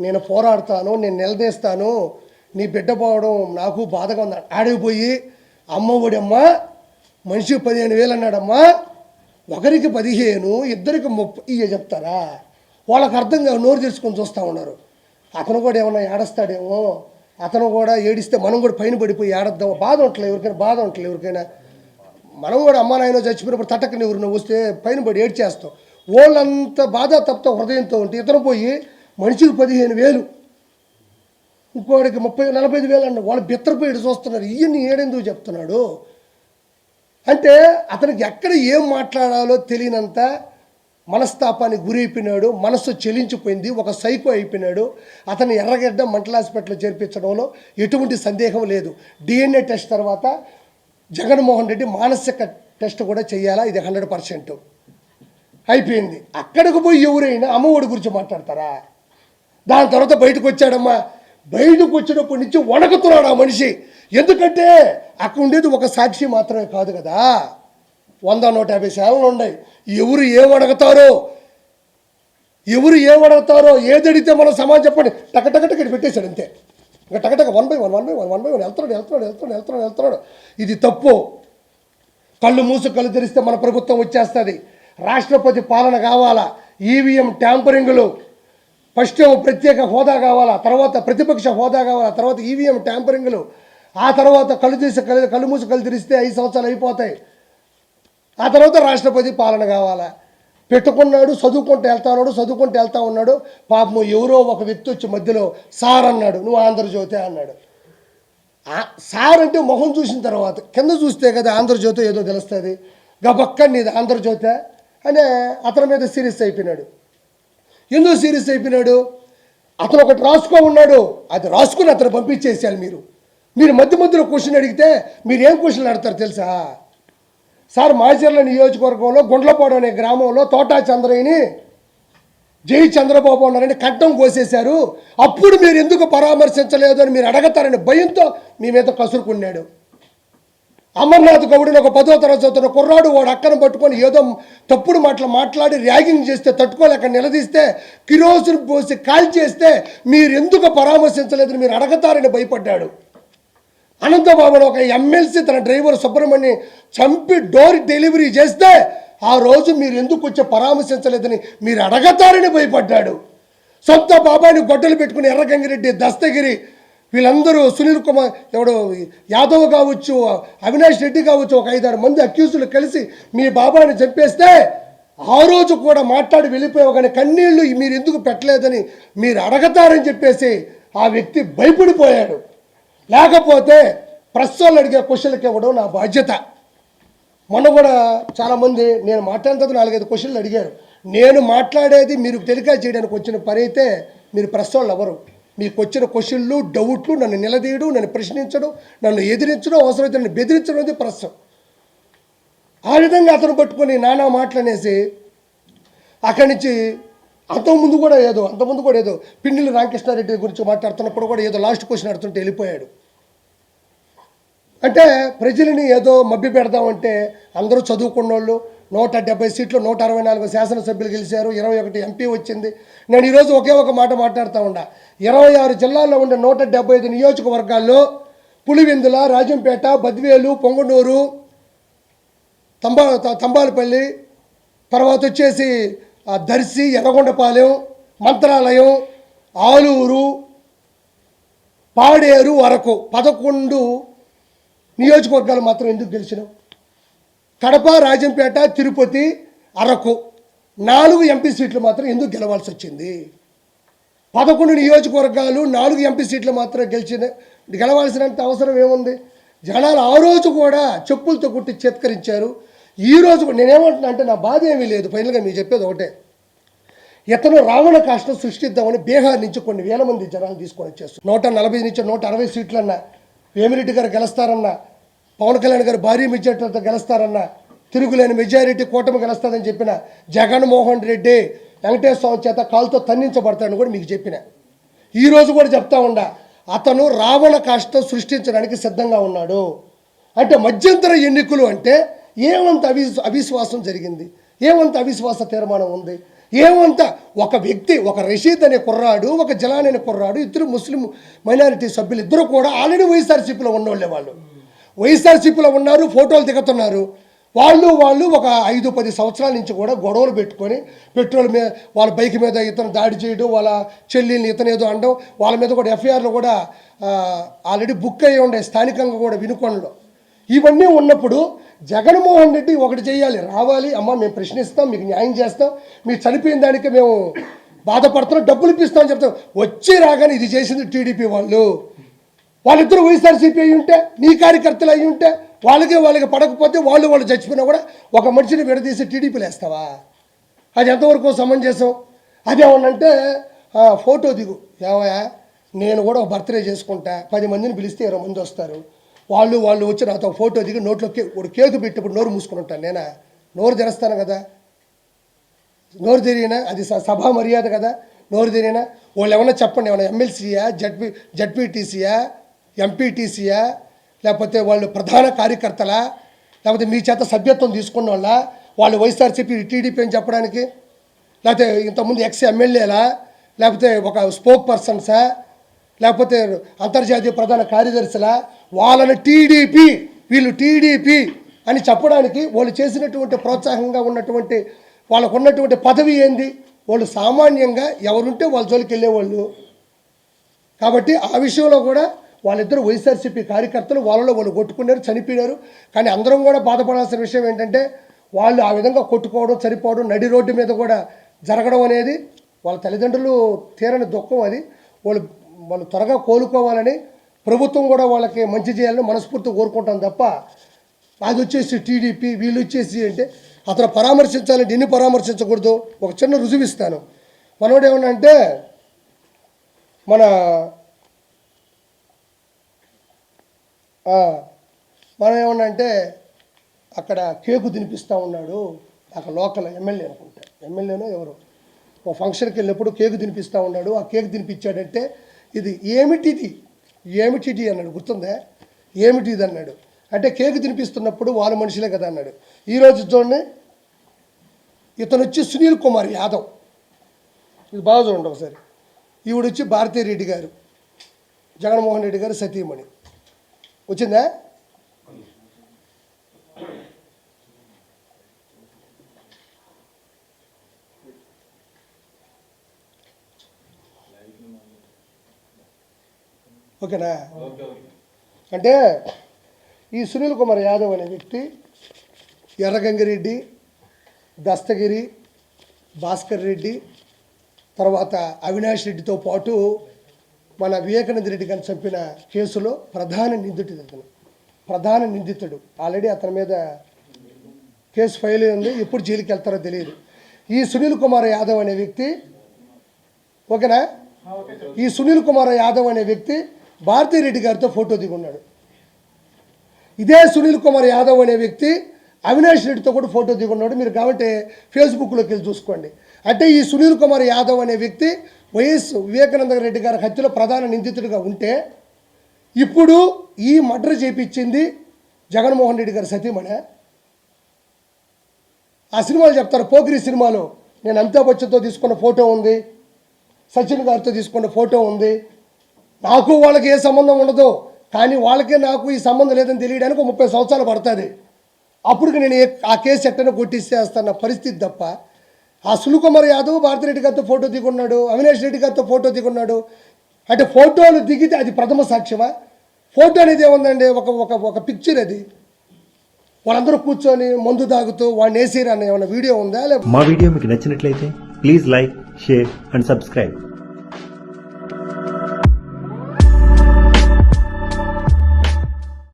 నేను పోరాడతాను నేను నిలదీస్తాను నీ బిడ్డ పోవడం నాకు బాధగా ఉంది ఆడిపోయి అమ్మ ఒడమ్మా మనిషి పదిహేను వేలు అన్నాడమ్మా ఒకరికి పదిహేను ఇద్దరికి ముప్పై ఇయ్య చెప్తారా? వాళ్ళకి అర్థం కాదు నోరు తెరుచుకొని చూస్తూ ఉన్నారు. అతను కూడా ఏమన్నా ఏడస్తాడేమో? అతను కూడా ఏడిస్తే మనం కూడా పైన పడిపోయి ఏడద్దాం బాధ ఉండట్లేదు ఎవరికైనా బాధ ఉండట్లేదు ఎవరికైనా. మనం కూడా అమ్మ నాయన చచ్చిపోయినప్పుడు తట్టకని ఎవరిని వస్తే పైన పడి ఏడ్చేస్తాం. వాళ్ళంత బాధ తప్ప హృదయంతో ఉంటే ఇతను పోయి మనిషికి పదిహేను వేలు. ఇంకోడికి ముప్పై నలభై ఐదు వేలు అన్న వాళ్ళు బిత్తరపోయి చూస్తున్నారు. ఈయన్ని ఏడెందుకు చెప్తున్నాడు? అంటే అతనికి ఎక్కడ ఏం మాట్లాడాలో తెలియనంత మనస్తాపానికి గురైపోయినాడు మనస్సు చెలించిపోయింది ఒక సైకో అయిపోయినాడు. అతను ఎర్రగడ్డ మంటల హాస్పిటల్లో చేర్పించడంలో ఎటువంటి సందేహం లేదు. డిఎన్ఏ టెస్ట్ తర్వాత జగన్మోహన్ రెడ్డి మానసిక టెస్ట్ కూడా చేయాలా? ఇది హండ్రెడ్ పర్సెంట్. అయిపోయింది. అక్కడికి పోయి ఎవరైనా అమ్మఒడి గురించి మాట్లాడతారా? దాని తర్వాత బయటకు వచ్చాడమ్మా. బయటకు వచ్చినప్పటి నుంచి వణకుతున్నాడు ఆ మనిషి. ఎందుకంటే అక్కడ ఉండేది ఒక సాక్షి మాత్రమే కాదు కదా. వంద నూట యాభై సేవలు ఉన్నాయి. ఎవరు ఏం ఎవరు ఏం అడుగుతారో ఏది అడిగితే మనం సమాజం చెప్పండి. టకటకట ఇక్కడ పెట్టేశాడు అంతే. ఇంకా టకటక one by one one by one one by one వెళ్తున్నాడు వెళ్తున్నాడు వెళ్తున్నాడు వెళ్తున్నాడు వెళ్తున్నాడు. ఇది తప్పు. కళ్ళు మూసు కళ్ళు తెరిస్తే మన ప్రభుత్వం వచ్చేస్తుంది. రాష్ట్రపతి పాలన కావాలా? ఈవీఎం ట్యాంపరింగ్లు. ఫస్ట్ ఏమో ప్రత్యేక హోదా కావాలా? తర్వాత ప్రతిపక్ష హోదా కావాలా? తర్వాత ఈవీఎం ట్యాంపరింగ్లు ఆ తర్వాత కళ్ళు తీసి కళ్ళు కళ్ళు మూసి కళ్ళు తెరిస్తే ఐదు సంవత్సరాలు అయిపోతాయి. ఆ తర్వాత రాష్ట్రపతి పాలన కావాలా? పెట్టుకున్నాడు చదువుకుంటూ వెళ్తా ఉన్నాడు చదువుకుంటూ వెళ్తా ఉన్నాడు. పాపం ఎవరో ఒక వ్యక్తి వచ్చి మధ్యలో సార్ అన్నాడు. నువ్వు ఆంధ్రజ్యోతి అన్నాడు. ఆ సార్ అంటే మొహం చూసిన తర్వాత కింద చూస్తే కదా ఆంధ్రజ్యోతి ఏదో తెలుస్తుంది. గబక్క నీది ఆంధ్రజ్యోతి అనే అతని మీద సీరియస్ అయిపోయినాడు. ఎందుకు సీరియస్ అయిపోయినాడు? అతను ఒకటి రాసుకో ఉన్నాడు. అది రాసుకుని అతను పంపించేసేయాలి మీరు. మీరు మధ్య మధ్యలో క్వశ్చన్ అడిగితే మీరు ఏం క్వశ్చన్ అడతారు తెలుసా? సార్ మాచర్ల నియోజకవర్గంలో గుండ్లపాడు అనే గ్రామంలో తోటా చంద్రయ్యని జై చంద్రబాబు ఉన్నారని కంఠం కోసేశారు. అప్పుడు మీరు ఎందుకు పరామర్శించలేదు అని మీరు అడగతారని భయంతో మీ మీద కసురుకున్నాడు. అమర్నాథ్ గౌడిని ఒక పదో తరగతి చదువుతున్న కుర్రాడు వాడు అక్కను పట్టుకొని ఏదో తప్పుడు మాటలు మాట్లాడి ర్యాగింగ్ చేస్తే తట్టుకోలేక నిలదీస్తే కిరోసిన్ పోసి కాల్ చేస్తే మీరు ఎందుకు పరామర్శించలేదని మీరు అడగతారని భయపడ్డాడు. అనంతబాబును ఒక ఎమ్మెల్సీ తన డ్రైవర్ సుబ్రహ్మణ్యం చంపి డోర్ డెలివరీ చేస్తే ఆ రోజు మీరు ఎందుకు వచ్చి పరామర్శించలేదని మీరు అడగతారని భయపడ్డాడు. సొంత బాబాయిని గొడ్డలు పెట్టుకుని ఎర్రగంగిరెడ్డి దస్తగిరి వీళ్ళందరూ సునీల్ కుమార్ ఎవడు యాదవ్ కావచ్చు అవినాష్ రెడ్డి కావచ్చు ఒక ఐదారు మంది అక్యూజులు కలిసి మీ బాబాని చంపేస్తే ఆ రోజు కూడా మాట్లాడి వెళ్ళిపోయావు కానీ కన్నీళ్ళు మీరు ఎందుకు పెట్టలేదని మీరు అడగతారని చెప్పేసి ఆ వ్యక్తి భయపడిపోయాడు. లేకపోతే ప్రెస్ వాళ్ళు అడిగే క్వశ్చన్లకి ఇవ్వడం నా బాధ్యత. మొన్న కూడా చాలామంది నేను మాట్లాడిన నాలుగైదు క్వశ్చన్లు అడిగారు. నేను మాట్లాడేది మీరు టెలికాస్ట్ చేయడానికి వచ్చిన పని అయితే మీరు ప్రెస్ వాళ్ళు ఎవరు మీకు వచ్చిన క్వశ్చన్లు డౌట్లు నన్ను నిలదీయడం నన్ను ప్రశ్నించడం నన్ను ఎదిరించడం అవసరమైతే నన్ను బెదిరించడం అనేది ప్రశ్న. ఆ విధంగా అతను పట్టుకొని నానా మాటలనేసి అక్కడి నుంచి అంతకుముందు కూడా ఏదో అంతకుముందు కూడా ఏదో పిన్నెల రామకృష్ణారెడ్డి గురించి మాట్లాడుతున్నప్పుడు కూడా ఏదో లాస్ట్ క్వశ్చన్ అడుతుంటే వెళ్ళిపోయాడు. అంటే ప్రజలని ఏదో మభ్య పెడదామంటే అందరూ చదువుకున్న వాళ్ళు నూట డెబ్బై సీట్లు నూట అరవై నాలుగు శాసనసభ్యులు గెలిచారు ఇరవై ఒకటి ఎంపీ వచ్చింది నేను ఈరోజు ఒకే ఒక మాట మాట్లాడుతూ ఉండా ఇరవై ఆరు జిల్లాల్లో ఉండే నూట డెబ్బై ఐదు నియోజకవర్గాల్లో పులివెందుల రాజంపేట బద్వేలు పొంగనూరు తంబా తంబాలపల్లి తర్వాత వచ్చేసి దర్శి ఎర్రగొండపాలెం మంత్రాలయం ఆలూరు పాడేరు వరకు పదకొండు నియోజకవర్గాలు మాత్రం ఎందుకు గెలిచినాం? కడప రాజంపేట తిరుపతి అరకు. నాలుగు ఎంపీ సీట్లు మాత్రం ఎందుకు గెలవాల్సి వచ్చింది? పదకొండు నియోజకవర్గాలు నాలుగు ఎంపీ సీట్లు మాత్రం గెలిచిన గెలవాల్సినంత అవసరం ఏముంది? జనాలు ఆ రోజు కూడా చెప్పులతో కుట్టి చేత్కరించారు. ఈ రోజు కూడా నేనేమంటున్నా అంటే నా బాధ ఏమీ లేదు. ఫైనల్గా మీరు చెప్పేది ఒకటే. ఇతను రావణ కాష్టం సృష్టిద్దామని బీహార్ నుంచి కొన్ని వేల మంది జనాలు తీసుకొని వచ్చేస్తారు నూట నలభై నుంచి నూట అరవై సీట్లన్నా వేమిరెడ్డి గారు గెలుస్తారన్నా పవన్ కళ్యాణ్ గారు భారీ మెజార్టీలతో గెలుస్తారన్నా తిరుగులేని మెజారిటీ కూటమి గెలుస్తుందని చెప్పిన జగన్మోహన్ రెడ్డి వెంకటేశ్వర స్వామి చేత కాలుతో తన్నించబడతాడని కూడా మీకు చెప్పిన. ఈరోజు కూడా చెప్తా ఉండా అతను రావణ కాష్టం సృష్టించడానికి సిద్ధంగా ఉన్నాడు. అంటే మధ్యంతర ఎన్నికలు అంటే ఏమంత అవి అవిశ్వాసం జరిగింది? ఏమంత అవిశ్వాస తీర్మానం ఉంది? ఏమంత ఒక వ్యక్తి ఒక రషీద్ అనే కుర్రాడు ఒక జలాన్ అనే కుర్రాడు ఇద్దరు ముస్లిం మైనారిటీ సభ్యులు ఇద్దరు కూడా ఆల్రెడీ వైఎస్ఆర్సీపీలో ఉన్నోళ్ళే వాళ్ళు. వైఎస్ఆర్సీపీలో ఉన్నారు ఫోటోలు దిగుతున్నారు. వాళ్ళు వాళ్ళు ఒక ఐదు పది సంవత్సరాల నుంచి కూడా గొడవలు పెట్టుకొని పెట్రోల్ మీద వాళ్ళ బైక్ మీద ఇతను దాడి చేయడం వాళ్ళ చెల్లిని ఇతను ఏదో అనడం వాళ్ళ మీద కూడా ఎఫ్ఐఆర్లు కూడా ఆల్రెడీ బుక్ అయ్యి ఉండే స్థానికంగా కూడా వినుకొండలో ఇవన్నీ ఉన్నప్పుడు జగన్మోహన్ రెడ్డి ఒకటి చేయాలి రావాలి అమ్మ మేము ప్రశ్నిస్తాం మీకు న్యాయం చేస్తాం మీరు చనిపోయిన దానికి మేము బాధపడుతున్నాం డబ్బులు ఇప్పిస్తాం అని చెప్తాం. వచ్చి రాగానే ఇది చేసింది టీడీపీ వాళ్ళు. వాళ్ళిద్దరు వైఎస్ఆర్సీపీ అయి ఉంటే నీ కార్యకర్తలు అయి ఉంటే వాళ్ళకి వాళ్ళకి పడకపోతే వాళ్ళు వాళ్ళు చచ్చిపోయినా కూడా ఒక మనిషిని విడదీసి టీడీపీలు వేస్తావా? అది ఎంతవరకు సమంజసం? అదేమన్నంటే ఫోటో దిగు. ఏమయ్యా నేను కూడా ఒక బర్త్డే చేసుకుంటా. పది మందిని పిలిస్తే ఇరవై మంది వస్తారు. వాళ్ళు వాళ్ళు వచ్చి నాతో ఫోటో దిగి నోట్లో కే ఒక కేకు పెట్టినప్పుడు నోరు మూసుకుని ఉంటాను నేనా? నోరు తెరుస్తాను కదా. నోరు తెరిగినా అది స- సభా మర్యాద కదా. నోరు తెరిగినా వాళ్ళు ఏమన్నా చెప్పండి ఏమన్నా ఎమ్మెల్సీయా జడ్పీ జడ్పీటీసీయా ఎంపీటీసీయా లేకపోతే వాళ్ళు ప్రధాన కార్యకర్తలా లేకపోతే మీ చేత సభ్యత్వం తీసుకున్న వాళ్ళ వాళ్ళు వైఎస్ఆర్సీపీ టీడీపీ అని చెప్పడానికి లేకపోతే ఇంతకుముందు ఎక్స్ ఎమ్మెల్యేలా లేకపోతే ఒక స్పోక్ పర్సన్సా లేకపోతే అంతర్జాతీయ ప్రధాన కార్యదర్శిలా వాళ్ళని టీడీపీ వీళ్ళు టీడీపీ అని చెప్పడానికి వాళ్ళు చేసినటువంటి ప్రోత్సాహంగా ఉన్నటువంటి వాళ్ళకు ఉన్నటువంటి పదవి ఏంది? వాళ్ళు సామాన్యంగా ఎవరుంటే వాళ్ళ జోలికి వెళ్ళేవాళ్ళు కాబట్టి ఆ విషయంలో కూడా వాళ్ళిద్దరు వైఎస్ఆర్సీపీ కార్యకర్తలు వాళ్ళలో వాళ్ళు కొట్టుకున్నారు చనిపోయారు కానీ అందరం కూడా బాధపడాల్సిన విషయం ఏంటంటే వాళ్ళు ఆ విధంగా కొట్టుకోవడం చనిపోవడం నడి రోడ్డు మీద కూడా జరగడం అనేది వాళ్ళ తల్లిదండ్రులు తీరని దుఃఖం అది. వాళ్ళు వాళ్ళు త్వరగా కోలుకోవాలని ప్రభుత్వం కూడా వాళ్ళకి మంచి చేయాలని మనస్ఫూర్తి కోరుకుంటాం తప్ప అది వచ్చేసి టీడీపీ వీళ్ళు వచ్చేసి అంటే అతను పరామర్శించాలంటే ఎన్ని పరామర్శించకూడదు. ఒక చిన్న రుజువు ఇస్తాను. మనోడు ఏమన్నా అంటే మన ఆ, మనం ఏమన్నా అంటే అక్కడ కేకు తినిపిస్తూ ఉన్నాడు అక్కడ లోకల్ ఎమ్మెల్యే అనుకుంటా. ఎమ్మెల్యేనో ఎవరు. ఓ ఫంక్షన్కి వెళ్ళినప్పుడు కేకు తినిపిస్తూ ఉన్నాడు. ఆ కేక్ తినిపించాడంటే ఇది ఏమిటిది? ఏమిటిది అన్నాడు. గుర్తుందా? ఏమిటిది అన్నాడు. అంటే కేకు తినిపిస్తున్నప్పుడు వాళ్ళ మనుషులే కదా అన్నాడు. ఈరోజు చూడండి. ఇతను వచ్చి సునీల్ కుమార్ యాదవ్. ఇది బాగా చూడండి ఒకసారి. ఈవిడొచ్చి భారతీయ భారతీ రెడ్డి గారు. జగన్మోహన్ రెడ్డి గారు సతీమణి. వచ్చిందా? ఓకేనా? అంటే ఈ సునీల్ కుమార్ యాదవ్ అనే వ్యక్తి ఎర్రగంగిరెడ్డి దస్తగిరి భాస్కర్ రెడ్డి తర్వాత అవినాష్ రెడ్డితో పాటు మన వివేకానంద రెడ్డి గారిని చంపిన కేసులో ప్రధాన నిందితుడు అతను. ప్రధాన నిందితుడు. ఆల్రెడీ అతని మీద కేసు ఫైల్ ఉంది. ఎప్పుడు జైలుకి వెళ్తారో తెలియదు. ఈ సునీల్ కుమార్ యాదవ్ అనే వ్యక్తి ఓకేనా? ఈ సునీల్ కుమార్ యాదవ్ అనే వ్యక్తి భారతీరెడ్డి గారితో ఫోటో దిగున్నాడు. ఇదే సునీల్ కుమార్ యాదవ్ అనే వ్యక్తి అవినాష్ రెడ్డితో కూడా ఫోటో దిగున్నాడు. మీరు కాబట్టి ఫేస్బుక్లోకి వెళ్ళి చూసుకోండి. అంటే ఈ సునీల్ కుమార్ యాదవ్ అనే వ్యక్తి వైఎస్ వివేకానంద రెడ్డి గారి హత్యలో ప్రధాన నిందితుడిగా ఉంటే ఇప్పుడు ఈ మర్డర్ చేపించింది జగన్మోహన్ రెడ్డి గారి సతీమణి. ఆ సినిమాలు చెప్తారు పోకిరి సినిమాలో. నేను అమితాబ్ బచ్చన్తో తీసుకున్న ఫోటో ఉంది సచిన్ గారితో తీసుకున్న ఫోటో ఉంది. నాకు వాళ్ళకి ఏ సంబంధం ఉండదు కానీ వాళ్ళకే నాకు ఈ సంబంధం లేదని తెలియడానికి ఒక ముప్పై సంవత్సరాలు పడుతుంది. అప్పుడు నేను ఆ కేసు ఎట్టనో కొట్టిస్తేస్తున్న పరిస్థితి తప్ప ఆ సులుకుమార్ యాదవ్ భారతిరెడ్డి గారితో ఫోటో దిగున్నాడు అవినాష్ రెడ్డి గారితో ఫోటో దిగున్నాడు. అంటే ఫోటోలు దిగితే అది ప్రథమ సాక్ష్యమా? ఫోటో అనేది ఏముందండి? ఒక ఒక ఒక పిక్చర్ అది. వాళ్ళందరూ కూర్చొని మందు తాగుతూ వాడిని వేసిరన్న ఏమైనా వీడియో ఉందా? మా వీడియో మీకు నచ్చినట్లయితే please like share and subscribe